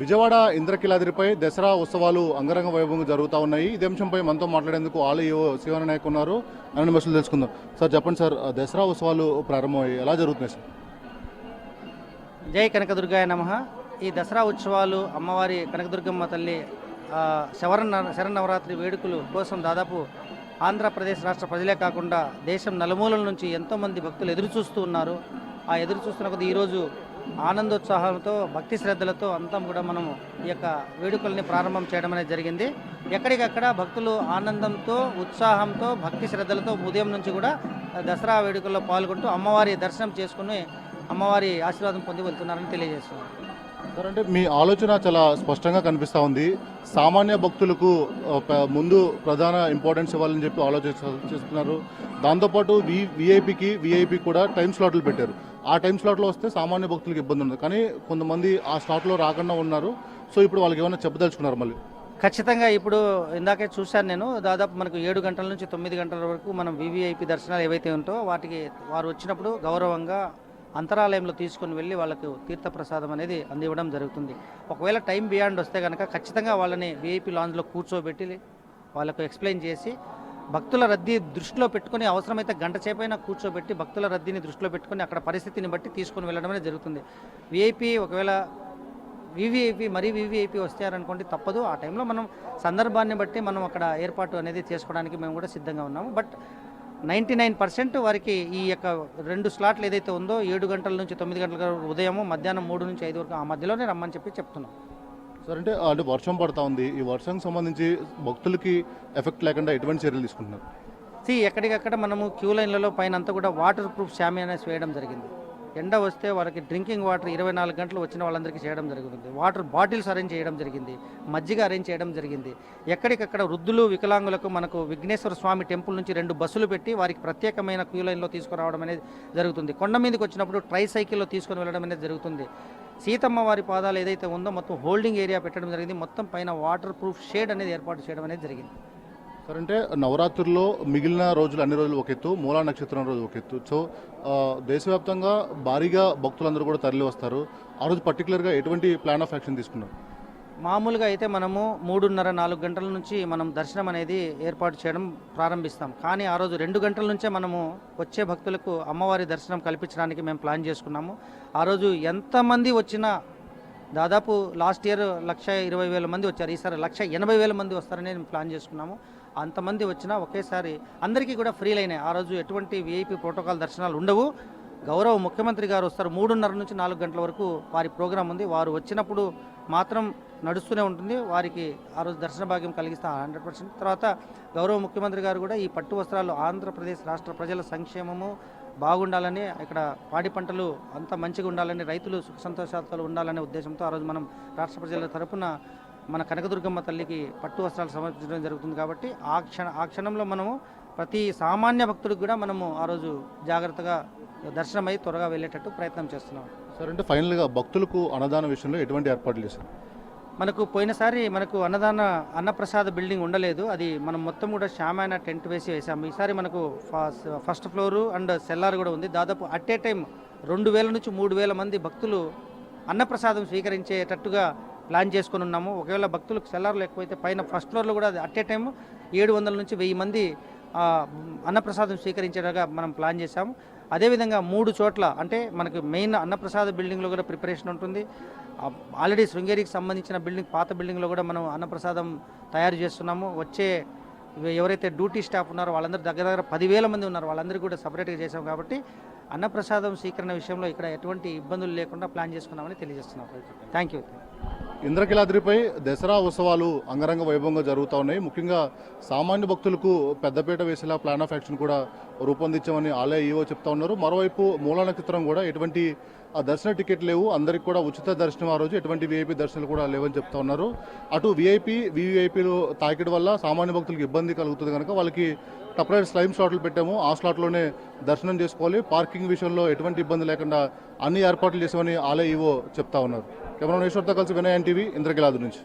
విజయవాడ ఇంద్రకిలాద్రిపై దసరా ఉత్సవాలు అంగరంగ వైభవంగా జరుగుతూ ఉన్నాయి. ఇదే అంశంపై మనతో మాట్లాడేందుకు ఆలయ శివన నాయక్ ఉన్నారు. అన్న విమర్శలు తెలుసుకుందాం. సార్ చెప్పండి సార్ దసరా ఉత్సవాలు ప్రారంభమయ్యాయి ఎలా జరుగుతున్నాయి సార్? జై కనకదుర్గాయ నమ. ఈ దసరా ఉత్సవాలు అమ్మవారి కనకదుర్గమ్మ తల్లి శవరణ శరణవరాత్రి వేడుకలు కోసం దాదాపు ఆంధ్రప్రదేశ్ రాష్ట్ర ప్రజలే కాకుండా దేశం నలుమూలల నుంచి ఎంతోమంది భక్తులు ఎదురు చూస్తూ ఉన్నారు. ఆ ఎదురు చూస్తున్న కొద్ది ఈరోజు ఆనందోత్సాహాలతో భక్తి శ్రద్ధలతో అంతా కూడా మనం ఈ యొక్క వేడుకల్ని ప్రారంభం చేయడం అనేది జరిగింది. ఎక్కడికక్కడ భక్తులు ఆనందంతో ఉత్సాహంతో భక్తి శ్రద్ధలతో ఉదయం నుంచి కూడా దసరా వేడుకల్లో పాల్గొంటూ అమ్మవారి దర్శనం చేసుకుని అమ్మవారి ఆశీర్వాదం పొంది వెళ్తున్నారని తెలియజేస్తున్నారు. సార్ అంటే మీ ఆలోచన చాలా స్పష్టంగా కనిపిస్తూ ఉంది. సామాన్య భక్తులకు ముందు ప్రధాన ఇంపార్టెన్స్ ఇవ్వాలని చెప్పి ఆలోచన చేస్తున్నారు. దాంతోపాటు వి విఐపికి విఐపి కూడా టైం స్లాట్లు పెట్టారు. ఆ టైం స్లాట్లో వస్తే సామాన్య భక్తులకు ఇబ్బంది ఉంది కానీ కొంతమంది ఆ స్లాట్లో రాకుండా ఉన్నారు. సో ఇప్పుడు వాళ్ళకి ఏమైనా చెప్పదలుచుకున్నారు మళ్ళీ? ఖచ్చితంగా ఇప్పుడు ఇందాకే చూశాను నేను. దాదాపు మనకు ఏడు గంటల నుంచి తొమ్మిది గంటల వరకు మనం వివిఐపి దర్శనాలు ఏవైతే ఉంటో వాటికి వారు వచ్చినప్పుడు గౌరవంగా అంతరాలయంలో తీసుకొని వెళ్ళి వాళ్ళకు తీర్థప్రసాదం అనేది అందివ్వడం జరుగుతుంది. ఒకవేళ టైం బియాండ్ వస్తే కనుక ఖచ్చితంగా వాళ్ళని విఐపి లాంజ్లో కూర్చోబెట్టి వాళ్ళకు ఎక్స్ప్లెయిన్ చేసి భక్తుల రద్దీ దృష్టిలో పెట్టుకొని అవసరమైతే గంట చేపైన కూర్చోబెట్టి భక్తుల రద్దీని దృష్టిలో పెట్టుకొని అక్కడ పరిస్థితిని బట్టి తీసుకొని వెళ్ళడమే జరుగుతుంది. విఐపి ఒకవేళ వివిఐపి మరీ వివిఐపి వస్తారనుకోండి తప్పదు. ఆ టైంలో మనం సందర్భాన్ని బట్టి మనం అక్కడ ఏర్పాటు అనేది చేసుకోవడానికి మేము కూడా సిద్ధంగా ఉన్నాము. బట్ నైంటీ నైన్ పర్సెంట్ వారికి ఈ యొక్క రెండు స్లాట్లు ఏదైతే ఉందో ఏడు గంటల నుంచి తొమ్మిది గంటల ఉదయం మధ్యాహ్నం మూడు నుంచి ఐదు వరకు ఆ మధ్యలోనే రమ్మని చెప్పి చెప్తున్నాం. సార్ అంటే అంటే వర్షం పడతా ఉంది. ఈ వర్షానికి సంబంధించి భక్తులకి ఎఫెక్ట్ లేకుండా ఎటువంటి చర్యలు తీసుకుంటున్నారు? సీ ఎక్కడికక్కడ మనము క్యూ లైన్లలో పైన అంతా కూడా వాటర్ ప్రూఫ్ షామియానాస్ వేయడం జరిగింది. ఎండ వస్తే వాళ్ళకి డ్రింకింగ్ వాటర్ ఇరవై నాలుగు గంటలు వచ్చిన వాళ్ళందరికీ చేయడం జరుగుతుంది. వాటర్ బాటిల్స్ అరేంజ్ చేయడం జరిగింది. మజ్జిగ అరేంజ్ చేయడం జరిగింది. ఎక్కడికక్కడ వృద్ధులు వికలాంగులకు మనకు విఘ్నేశ్వర స్వామి టెంపుల్ నుంచి రెండు బస్సులు పెట్టి వారికి ప్రత్యేకమైన క్యూ లైన్లో తీసుకురావడం అనేది జరుగుతుంది. కొండ మీదకి వచ్చినప్పుడు ట్రై సైకిల్లో తీసుకొని వెళ్ళడం అనేది జరుగుతుంది. సీతమ్మ వారి పాదాలు ఏదైతే ఉందో మొత్తం హోల్డింగ్ ఏరియా పెట్టడం జరిగింది. మొత్తం పైన వాటర్ ప్రూఫ్ షేడ్ అనేది ఏర్పాటు చేయడం అనేది జరిగింది. సార్ అంటే నవరాత్రుల్లో మిగిలిన రోజులు అన్ని రోజులు ఒక ఎత్తు మూలా నక్షత్రం రోజు ఒక ఎత్తు. సో దేశవ్యాప్తంగా భారీగా భక్తులందరూ కూడా తరలి వస్తారు ఆ రోజు పర్టికులర్గా ఎటువంటి ప్లాన్ ఆఫ్ యాక్షన్ తీసుకున్నారు? మామూలుగా అయితే మనము మూడున్నర నాలుగు గంటల నుంచి మనం దర్శనం అనేది ఏర్పాటు చేయడం ప్రారంభిస్తాం. కానీ ఆ రోజు రెండు గంటల నుంచే మనము వచ్చే భక్తులకు అమ్మవారి దర్శనం కల్పించడానికి మేము ప్లాన్ చేసుకున్నాము. ఆ రోజు ఎంతమంది వచ్చినా దాదాపు లాస్ట్ ఇయర్ లక్ష ఇరవై వేల మంది వచ్చారు. ఈసారి లక్ష ఎనభై వేల మంది వస్తారని మేము ప్లాన్ చేసుకున్నాము. అంతమంది వచ్చినా ఒకేసారి అందరికీ కూడా ఫ్రీ లైనే. ఆ రోజు ఎటువంటి విఐపి ప్రోటోకాల్ దర్శనాలు ఉండవు. గౌరవ ముఖ్యమంత్రి గారు వస్తారు. మూడున్నర నుంచి నాలుగు గంటల వరకు వారి ప్రోగ్రాం ఉంది. వారు వచ్చినప్పుడు మాత్రం నడుస్తూనే ఉంటుంది. వారికి ఆ రోజు దర్శన భాగ్యం కలిగిస్తా హండ్రెడ్ పర్సెంట్. తర్వాత గౌరవ ముఖ్యమంత్రి గారు కూడా ఈ పట్టు వస్త్రాలు ఆంధ్రప్రదేశ్ రాష్ట్ర ప్రజల సంక్షేమము బాగుండాలని ఇక్కడ పాడి పంటలు అంత మంచిగా ఉండాలని రైతులు సుఖ సంతోషాలతో ఉండాలనే ఉద్దేశంతో ఆ రోజు మనం రాష్ట్ర ప్రజల తరపున మన కనకదుర్గమ్మ తల్లికి పట్టు వస్త్రాలు సమర్పించడం జరుగుతుంది కాబట్టి ఆ క్షణ ఆ క్షణంలో మనము ప్రతి సామాన్య భక్తుడికి కూడా మనము ఆ రోజు జాగ్రత్తగా దర్శనమై త్వరగా వెళ్ళేటట్టు ప్రయత్నం చేస్తున్నాం. సార్ అంటే ఫైనల్గా భక్తులకు అన్నదాన విషయంలో ఎటువంటి ఏర్పాట్లు చేశారు మనకు పోయినసారి మనకు అన్నదాన అన్నప్రసాద బిల్డింగ్ ఉండలేదు. అది మనం మొత్తం కూడా షామాన టెంట్ వేసి వేసాము. ఈసారి మనకు ఫస్- ఫస్ట్ ఫ్లోరు అండ్ సెల్లార్ కూడా ఉంది. దాదాపు అట్ ఏ టైం రెండు వేల నుంచి మూడు వేల మంది భక్తులు అన్నప్రసాదం స్వీకరించేటట్టుగా ప్లాన్ చేసుకొని ఉన్నాము. ఒకవేళ భక్తులకు సెల్లార్లు ఎక్కువైతే పైన ఫస్ట్ ఫ్లోర్లో కూడా అట్ ఏ టైం ఏడు వందల నుంచి వెయ్యి మంది అన్నప్రసాదం స్వీకరించేలాగా మనం ప్లాన్ చేశాము. అదేవిధంగా మూడు చోట్ల అంటే మనకు మెయిన్ అన్నప్రసాద బిల్డింగ్లో కూడా ప్రిపరేషన్ ఉంటుంది. ఆల్రెడీ శృంగేరికి సంబంధించిన బిల్డింగ్ పాత బిల్డింగ్లో కూడా మనం అన్నప్రసాదం తయారు చేస్తున్నాము. వచ్చే ఎవరైతే డ్యూటీ స్టాఫ్ ఉన్నారో వాళ్ళందరూ దగ్గర దగ్గర పదివేల మంది ఉన్నారు. వాళ్ళందరికీ కూడా సపరేట్గా చేసాం కాబట్టి అన్నప్రసాదం స్వీకరణ విషయంలో ఇక్కడ ఎటువంటి ఇబ్బందులు లేకుండా ప్లాన్ చేసుకున్నామని తెలియజేస్తున్నాం. థ్యాంక్ యూ ఇంద్రకిలాద్రిపై దసరా ఉత్సవాలు అంగరంగ వైభవంగా జరుగుతూ ఉన్నాయి. ముఖ్యంగా సామాన్య భక్తులకు పెద్దపేట వేసేలా ప్లాన్ ఆఫ్ యాక్షన్ కూడా రూపొందించామని ఆలయ ఈవో చెప్తా ఉన్నారు. మరోవైపు మూలా నక్షత్రం కూడా ఎటువంటి ఆ దర్శన టికెట్ లేవు. అందరికి కూడా ఉచిత దర్శనం ఆ రోజు. ఎటువంటి వీఐపీ దర్శనాలు కూడా లేవని చెప్తా ఉన్నారు. అటు వీఐపీ వీవీఐపీలు తాకిడ వల్ల సామాన్య భక్తులకు ఇబ్బంది కలుగుతుంది కనుక వాళ్ళకి సపరేట్ స్లైమ్ స్లాట్లు పెట్టాము. ఆ స్లాట్లోనే దర్శనం చేసుకోవాలి. పార్కింగ్ విషయంలో ఎటువంటి ఇబ్బంది లేకుండా అన్ని ఏర్పాట్లు చేసామని ఆలయ ఈవో చెప్తా ఉన్నారు. కెమెరా నేశ్వర్తో కలిసి వినయ్ ఎన్టీవీ ఇంద్రకిలాదు నుంచి.